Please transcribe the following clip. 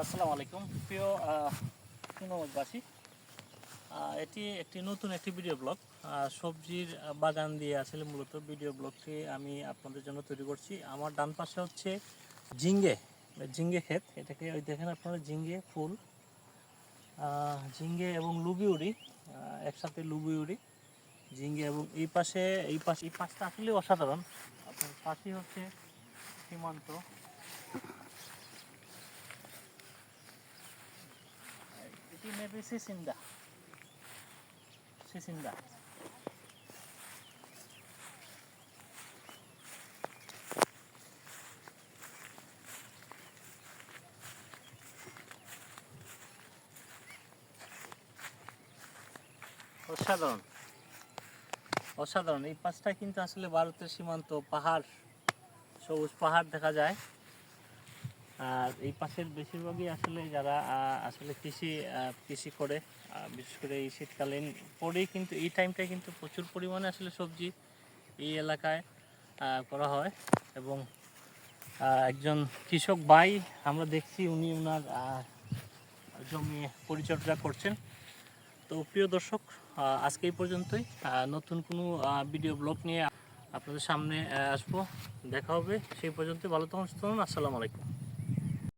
আসসালামু আলাইকুম প্রিয় এটি একটি নতুন একটি ভিডিও ব্লগ সবজির বাগান দিয়ে আসলে মূলত ভিডিও ব্লগটি আমি আপনাদের জন্য তৈরি করছি। আমার ডান পাশে হচ্ছে ঝিঙ্গে ঝিঙ্গে ক্ষেত। এটাকে ওই দেখেন আপনারা ঝিঙ্গে ফুল ঝিঙ্গে এবং লুবিউরি আহ, একসাথে লুবিউরি ঝিঙ্গে এবং এই পাশে এই পাশে এই পাশটা আসলে অসাধারণ। আপনার পাশেই হচ্ছে সীমান্ত। এটি মেবি সিসিন্দা। সিসিন্দা। অসাধারণ। অসাধারণ। এই পাঁচটা কিন্তু আসলে ভারতের সীমান্ত পাহাড় সবুজ পাহাড় দেখা যায়। আর এই পাশের বেশিরভাগই আসলে যারা আসলে কৃষি কৃষি করে বিশেষ করে এই শীতকালীন পরেই কিন্তু এই টাইমটায় কিন্তু প্রচুর পরিমাণে আসলে সবজি এই এলাকায় করা হয় এবং একজন কৃষক ভাই আমরা দেখছি উনি ওনার জমি পরিচর্যা করছেন। তো প্রিয় দর্শক আজকে এই পর্যন্তই। নতুন কোনো ভিডিও ব্লগ নিয়ে আপনাদের সামনে আসব। দেখা হবে। সেই পর্যন্ত ভালো তখন আসসালামু আলাইকুম।